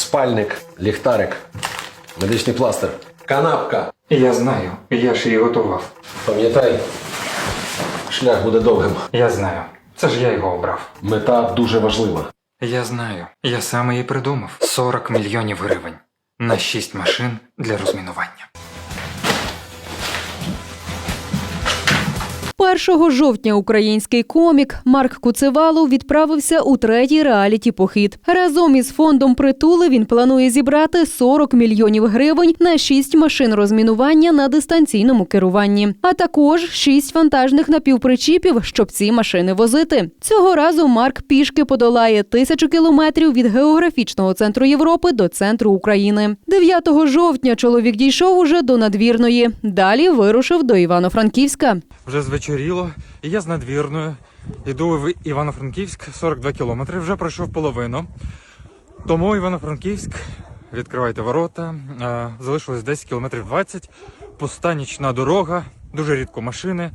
спальник, ліхтарик, медичний пластир, канапка. Я знаю, я ж її готував. Пам'ятай, шлях буде довгим. Я знаю. Це ж я його обрав. Мета дуже важлива. Я знаю. Я саме її придумав. 40 мільйонів гривень на 6 машин для розмінування. 1 жовтня український комік Марк Куцевалов відправився у третій реаліті похід. Разом із фондом притули він планує зібрати 40 мільйонів гривень на 6 машин розмінування на дистанційному керуванні, а також 6 вантажних напівпричіпів, щоб ці машини возити. Цього разу Марк пішки подолає тисячу кілометрів від географічного центру Європи до центру України. 9 жовтня чоловік дійшов уже до надвірної. Далі вирушив до Івано-Франківська. Вже звечоріло, і я з надвірною йду в Івано-Франківськ 42 кілометри, вже пройшов половину. Тому Івано-Франківськ, відкривайте ворота. Залишилось 10 кілометрів 20. Пуста нічна дорога, дуже рідко машини.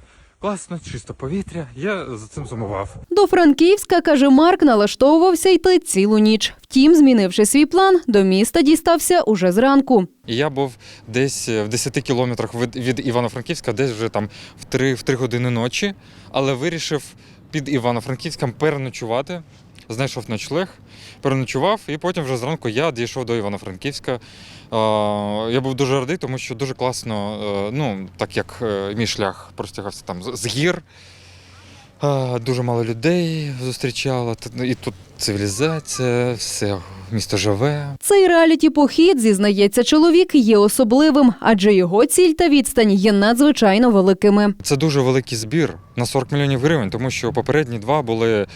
Класно, чисто повітря. Я за цим сумував. До Франківська, каже Марк, налаштовувався йти цілу ніч. Втім, змінивши свій план, до міста дістався уже зранку. Я був десь е, в 10 кілометрах від, від Івано-Франківська, десь вже там в 3, в 3 години ночі, але вирішив під Івано-Франківськом переночувати. Знайшов ночлег, переночував, і потім вже зранку я дійшов до Івано-Франківська. Я був дуже радий, тому що дуже класно, е, ну, так як е, мій шлях простягався там з- гір. Дуже мало людей зустрічало. І тут цивілізація, все місто живе. Цей реаліті похід, зізнається чоловік, є особливим, адже його ціль та відстань є надзвичайно великими. Це дуже великий збір на 40 мільйонів гривень, тому що попередні два були е,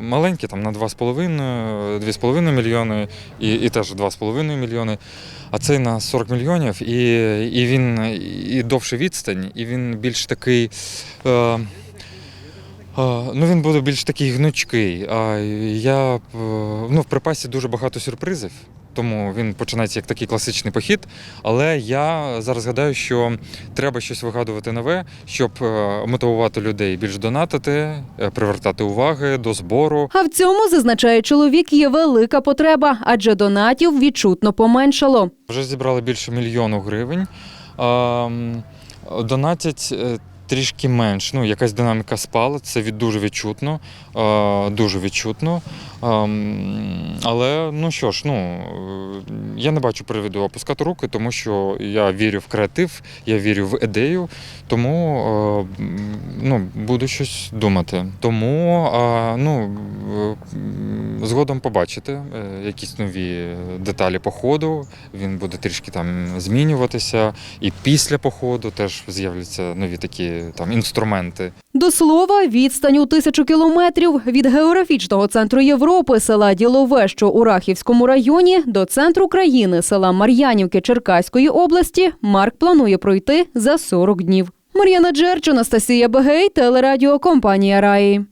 маленькі, там на 2,5, 2,5 мільйони і, і теж 2,5 мільйони. А цей на 40 мільйонів, і, і він і довше відстань, і він більш такий. Е, Ну, він буде більш такий гнучкий. А я е, ну, в припасі дуже багато сюрпризів, тому він починається як такий класичний похід. Але я зараз гадаю, що треба щось вигадувати нове, щоб е, мотивувати людей більш донатити, е, привертати уваги до збору. А в цьому, зазначає чоловік, є велика потреба, адже донатів відчутно поменшало. Вже зібрали більше мільйону гривень. Донатять трішки менш. Ну, якась динаміка спала, це від дуже відчутно. е, Дуже відчутно. А, Але ну що ж, ну е, я не бачу приводу опускати руки, тому що я вірю в креатив, я вірю в ідею, тому е, ну, буду щось думати. Тому ну, згодом побачите якісь нові деталі походу. Він буде трішки там змінюватися. І після походу теж з'являться нові такі там інструменти. До слова, відстань у тисячу кілометрів від географічного центру Європи села Ділове, що у Рахівському районі, до центру країни села Мар'янівки Черкаської області, Марк планує пройти за 40 днів. Мар'яна Джерч, Анастасія Бегей, телерадіокомпанія Раї.